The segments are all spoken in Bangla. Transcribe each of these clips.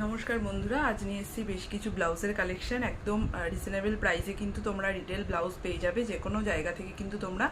নমস্কার বন্ধুরা, আজ নিয়ে এসেছি বেশ কিছু ব্লাউজের কালেকশন একদম রিজনেবল প্রাইসে কিন্তু তোমরা রিটেল ব্লাউজ পেয়ে যাবে, যে কোনো জায়গা থেকে কিন্তু তোমরা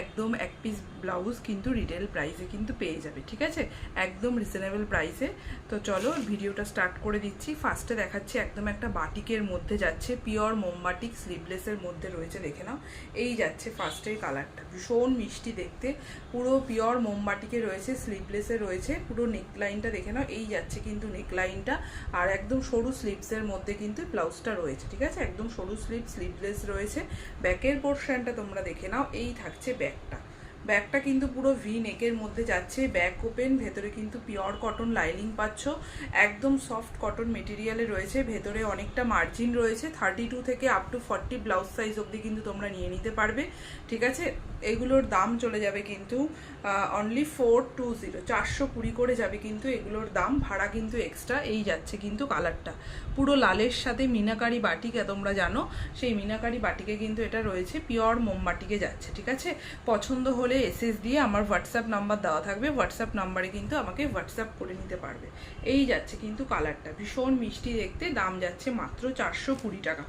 একদম এক পিস ব্লাউজ কিন্তু রিটেল প্রাইসে কিন্তু পেয়ে যাবে, ঠিক আছে? একদম রিজনেবল প্রাইসে তো চলো, ভিডিওটা স্টার্ট করে দিচ্ছি। ফার্স্টে দেখাচ্ছি, একদম একটা বাটিকের মধ্যে যাচ্ছে পিওর মোমবাটিক স্লিভলেসের মধ্যে রয়েছে, দেখে নাও। এই যাচ্ছে ফার্স্টের কালারটা ভীষণ মিষ্টি দেখতে। পুরো পিওর মোমবাটিকে রয়েছে স্লিভলেসে রয়েছে, পুরো নেকলাইনটা দেখে নাও। এই যাচ্ছে কিন্তু নেকলাইনটা আর একদম সরু স্লিভসের মধ্যে কিন্তু ব্লাউজটা রয়েছে, ঠিক আছে? একদম সরু স্লিভ স্লিভলেস রয়েছে। ব্যাকের পোর্শনটা তোমরা দেখে নাও, এই থাকছে ব্যাকটা ব্যাগটা কিন্তু পুরো ভি নেকের মধ্যে যাচ্ছে ব্যাক ওপেন ভেতরে কিন্তু পিওর কটন লাইনিং পাচ্ছ, একদম সফট কটন মেটেরিয়ালে রয়েছে, ভেতরে অনেকটা মার্জিন রয়েছে থার্টি টু থেকে up to forty blouse size অবধি কিন্তু তোমরা নিয়ে নিতে পারবে, ঠিক আছে? এগুলোর দাম চলে যাবে কিন্তু অনলি ফোর টু জিরো চারশো কুড়ি করে যাবে কিন্তু এগুলোর দাম, ভাড়া কিন্তু এক্সট্রা এই যাচ্ছে কিন্তু কালারটা পুরো লালের সাথে মিনাকারি বাটিকে তোমরা জানো, সেই মিনাকারি বাটিকে কিন্তু এটা রয়েছে পিওর মোমবাটিকে যাচ্ছে, ঠিক আছে? পছন্দ হলে এসএস দিয়ে আমার হোয়াটসঅ্যাপ নাম্বার দেওয়া থাকবে। হোয়াটসঅ্যাপ নাম্বারে কিন্তু আমাকে হোয়াটসঅ্যাপ করে নিতে পারবে। এই যাচ্ছে কিন্তু কালারটা। ভীষণ মিষ্টি দেখতে, দাম যাচ্ছে মাত্র চারশো কুড়ি টাকা।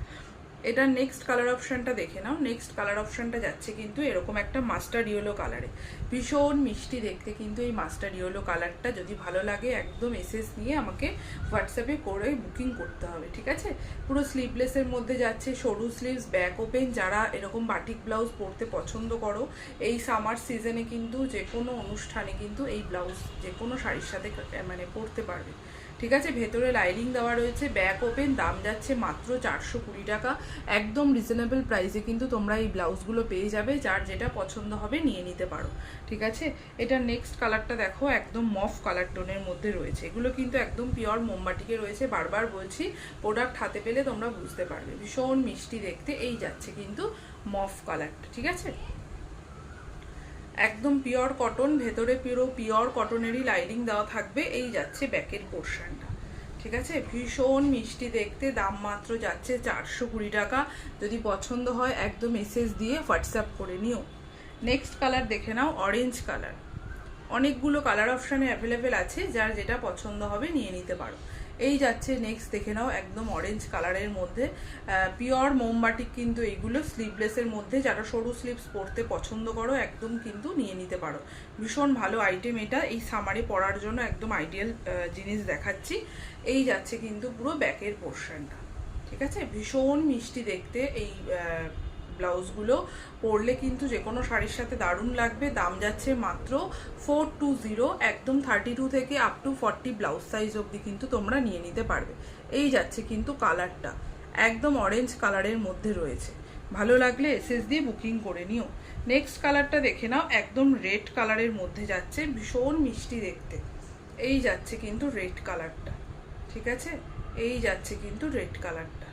এটার নেক্সট কালার অপশনটা দেখে নাও। নেক্সট কালার অপশনটা যাচ্ছে কিন্তু এরকম একটা মাস্টার ইয়েলো কালারে ভীষণ মিষ্টি দেখতে কিন্তু এই মাস্টার ইয়েলো কালারটা যদি ভালো লাগে একদম এসএস নিয়ে আমাকে হোয়াটসঅ্যাপে করে বুকিং করতে হবে, ঠিক আছে? পুরো স্লিভলেসের মধ্যে যাচ্ছে, সরু স্লিভস ব্যাক ওপেন যারা এরকম বাটিক ব্লাউজ পরতে পছন্দ করো, এই সামার সিজনে কিন্তু যে কোনো অনুষ্ঠানে কিন্তু এই ব্লাউজ যে কোনো শাড়ির সাথে মানে পরতে পারবে। ঠিক আছে, ভেতরে লাইনিং দেওয়া রয়েছে ব্যাক ওপেন দাম যাচ্ছে মাত্র চারশো কুড়ি টাকা। একদম রিজনেবল প্রাইসে কিন্তু তোমরা এই ব্লাউজগুলো পেয়ে যাবে, যার যেটা পছন্দ হবে নিয়ে নিতে পারো। ঠিক আছে? এটা নেক্সট কালারটা দেখো, একদম মফ কালার টোনের মধ্যে রয়েছে। এগুলো কিন্তু একদম পিওর মোমবাটিকে রয়েছে। বারবার বলছি প্রোডাক্ট হাতে পেলে তোমরা বুঝতে পারবে। ভীষণ মিষ্টি দেখতে, এই যাচ্ছে কিন্তু মফ কালারটা ঠিক আছে? একদম পিওর কটন ভেতরে পুরো পিওর কটনেরই লাইনিং দেওয়া থাকবে। এই যাচ্ছে ব্যাকের পোর্শনটা ঠিক আছে? ভীষণ মিষ্টি দেখতে, দাম মাত্র যাচ্ছে চারশো কুড়ি টাকা। যদি পছন্দ হয়, একদম এসএস দিয়ে হোয়াটসঅ্যাপ করে নিও। নেক্সট কালার দেখে নাও অরেঞ্জ কালার অনেকগুলো কালার অপশানে অ্যাভেলেবেল আছে, যার যেটা পছন্দ হবে নিয়ে নিতে পারো। এই যাচ্ছে নেক্সট দেখে নাও, একদম অরেঞ্জ কালারের মধ্যে। পিওর মোমবাটিক কিন্তু এইগুলো স্লিভলেসের মধ্যে। যারা সরু স্লিভস পরতে পছন্দ করো, একদম কিন্তু নিয়ে নিতে পারো। ভীষণ ভালো আইটেম এটা। এই সামারে পরার জন্য একদম আইডিয়াল জিনিস দেখাচ্ছি। এই যাচ্ছে কিন্তু পুরো ব্যাকের পোর্শনটা ঠিক আছে? ভীষণ মিষ্টি দেখতে এই ব্লাউজগুলো পরলে কিন্তু যে কোনো শাড়ির সাথে দারুণ লাগবে। দাম যাচ্ছে মাত্র ফোর টু জিরো একদম থার্টি টু থেকে up to forty blouse size অবধি কিন্তু তোমরা নিয়ে নিতে পারবে। এই যাচ্ছে কিন্তু কালারটা একদম অরেঞ্জ কালারের মধ্যে রয়েছে। ভালো লাগলে এসএস দিয়ে বুকিং করে নিও। নেক্সট কালারটা দেখে নাও, একদম রেড কালারের মধ্যে যাচ্ছে, ভীষণ মিষ্টি দেখতে। এই যাচ্ছে কিন্তু রেড কালারটা ঠিক আছে? এই যাচ্ছে কিন্তু রেড কালারটা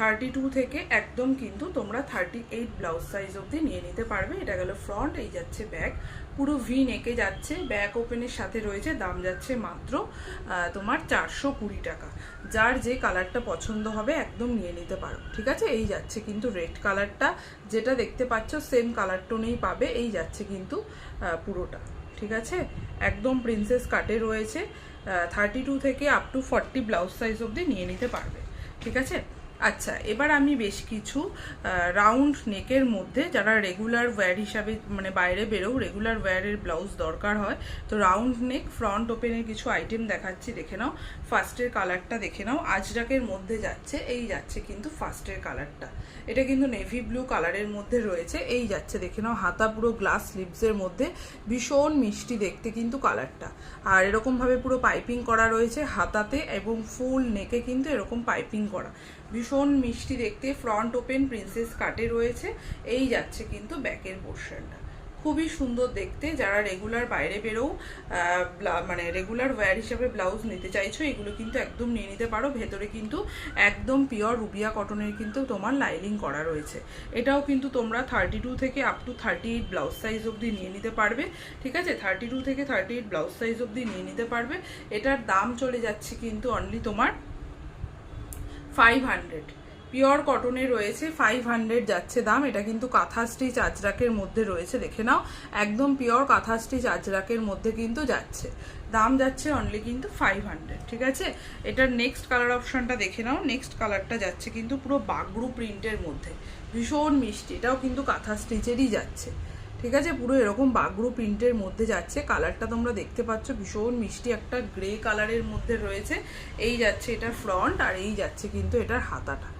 থার্টি টু থেকে একদম কিন্তু তোমরা থার্টি এইট ব্লাউজ সাইজ অবধি নিয়ে নিতে পারবে। এটা গেল ফ্রন্ট এই যাচ্ছে ব্যাক পুরো ভি নেকে যাচ্ছে ব্যাক ওপেনের সাথে রয়েছে, দাম যাচ্ছে মাত্র তোমার চারশো কুড়ি টাকা। যার যে কালারটা পছন্দ হবে, একদম নিয়ে নিতে পারো। ঠিক আছে? এই যাচ্ছে কিন্তু রেড কালারটা যেটা দেখতে পাচ্ছ সেম কালার টোনেই পাবে। এই যাচ্ছে কিন্তু পুরোটা। ঠিক আছে? একদম প্রিন্সেস কাটে রয়েছে। থার্টি টু থেকে up to forty blouse size অবধি নিয়ে নিতে পারবে। ঠিক আছে? আচ্ছা এবার আমি বেশ কিছু রাউন্ড নেকের মধ্যে যারা রেগুলার ওয়্যার হিসাবে মানে বাইরে বেরো রেগুলার ওয়্যারের ব্লাউজ দরকার হয়, তো রাউন্ড নেক ফ্রন্ট ওপেনের কিছু আইটেম দেখাচ্ছি, দেখে নাও। ফার্স্টের কালারটা দেখে নাও। আজরাকের মধ্যে যাচ্ছে, এই যাচ্ছে কিন্তু ফার্স্টের কালারটা এটা কিন্তু নেভি ব্লু কালারের মধ্যে রয়েছে, এই যাচ্ছে, দেখে নাও, হাতা পুরো গ্লাস স্লিভসের মধ্যে। ভীষণ মিষ্টি দেখতে কিন্তু কালারটা আর এরকমভাবে পুরো পাইপিং করা রয়েছে, হাতাতে এবং ফুল নেকে কিন্তু এরকম পাইপিং করা। ভীষণ মিষ্টি দেখতে ফ্রন্ট ওপেন প্রিন্সেস কাটে রয়েছে। এই যাচ্ছে কিন্তু ব্যাকের পোর্শনটা খুবই সুন্দর দেখতে, যারা রেগুলার বাইরে বেরো মানে রেগুলার ওয়্যার হিসাবে ব্লাউজ নিতে চাইছো, এগুলো কিন্তু একদম নিয়ে নিতে পারো। ভেতরে কিন্তু একদম পিওর রুবিয়া কটনের কিন্তু তোমার লাইনিং করা রয়েছে। এটাও কিন্তু তোমরা থার্টি টু থেকে up to thirty eight blouse size অবধি নিয়ে নিতে পারবে, ঠিক আছে? থার্টি টু থেকে থার্টি এইট ব্লাউজ সাইজ অবধি নিয়ে নিতে পারবে। এটার দাম চলে যাচ্ছে কিন্তু অনলি তোমার ফাইভ হান্ড্রেড পিওর কটনে রয়েছে ফাইভ হান্ড্রেড যাচ্ছে দাম। এটা কিন্তু কাঁথা স্টিচ আজরাকের মধ্যে রয়েছে, দেখে নাও। একদম পিওর কাঁথা স্টিচ আজরাকের মধ্যে কিন্তু যাচ্ছে। দাম যাচ্ছে অনলি কিন্তু ফাইভ হান্ড্রেড ঠিক আছে? এটার নেক্সট কালার অপশনটা দেখে নাও। নেক্সট কালারটা যাচ্ছে কিন্তু পুরো বাগরু প্রিন্টের মধ্যে। ভীষণ মিষ্টি, এটাও কিন্তু কাঁথা স্টিচেরই যাচ্ছে। ঠিক আছে? পুরো এরকম বাগরু প্রিন্টের মধ্যে যাচ্ছে। কালারটা তোমরা দেখতে পাচ্ছ। ভীষণ মিষ্টি একটা গ্রে কালারের মধ্যে রয়েছে। এই যাচ্ছে এটার ফ্রন্ট আর এই যাচ্ছে কিন্তু এটার হাতাটা।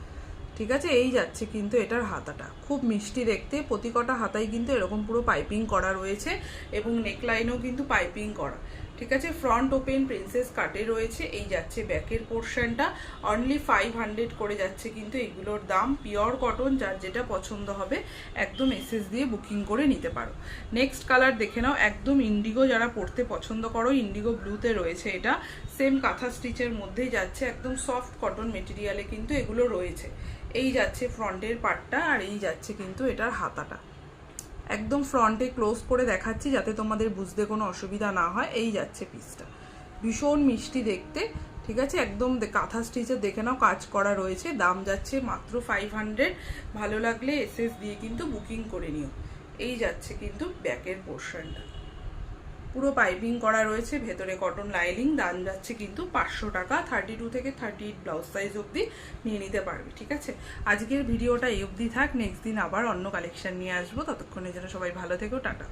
ঠিক আছে? এই যাচ্ছে কিন্তু এটার হাতাটা। খুব মিষ্টি দেখতে। প্রতি কটা হাতাই কিন্তু এরকম পুরো পাইপিং করা রয়েছে এবং নেকলাইনেও কিন্তু পাইপিং করা। ঠিক আছে? ফ্রন্ট ওপেন প্রিন্সেস কাটে রয়েছে। এই যাচ্ছে ব্যাকের পোর্শনটা অনলি ফাইভ হান্ড্রেড করে যাচ্ছে কিন্তু এগুলোর দাম। পিওর কটন যার যেটা পছন্দ হবে, একদম এসএস দিয়ে বুকিং করে নিতে পারো। নেক্সট কালার দেখে নাও। একদম ইন্ডিগো যারা পড়তে পছন্দ করো ইন্ডিগো ব্লুতে রয়েছে এটা। সেম কাঁথা স্টিচের মধ্যেই যাচ্ছে। একদম সফট কটন মেটেরিয়ালে কিন্তু এগুলো রয়েছে। এই যাচ্ছে ফ্রন্টের পার্টটা আর এই যাচ্ছে কিন্তু এটার হাতাটা। একদম ফ্রন্টে ক্লোজ করে দেখাচ্ছি যাতে তোমাদের বুঝতে কোনো অসুবিধা না হয়। এই যাচ্ছে পিসটা ভীষণ মিষ্টি দেখতে, ঠিক আছে? একদম কাঁথা স্টিচের দেখে নাও, কাজ করা রয়েছে। দাম যাচ্ছে মাত্র ফাইভ হান্ড্রেড ভালো লাগলে এসএস দিয়ে কিন্তু বুকিং করে নিও। এই যাচ্ছে কিন্তু ব্যাকের পোর্শনটা পুরো পাইপিং করা রয়েছে, ভেতরে কটন লাইলিং দাম যাচ্ছে কিন্তু পাঁচশো টাকা থার্টি টু থেকে থার্টি এইট ব্লাউজ সাইজ অবধি নিয়ে নিতে পারবে, ঠিক আছে? আজকের ভিডিওটা এই অবধি থাক নেক্সট দিন আবার অন্য কালেকশন নিয়ে আসব ততক্ষণে যেন সবাই ভালো থেকো, টাটা।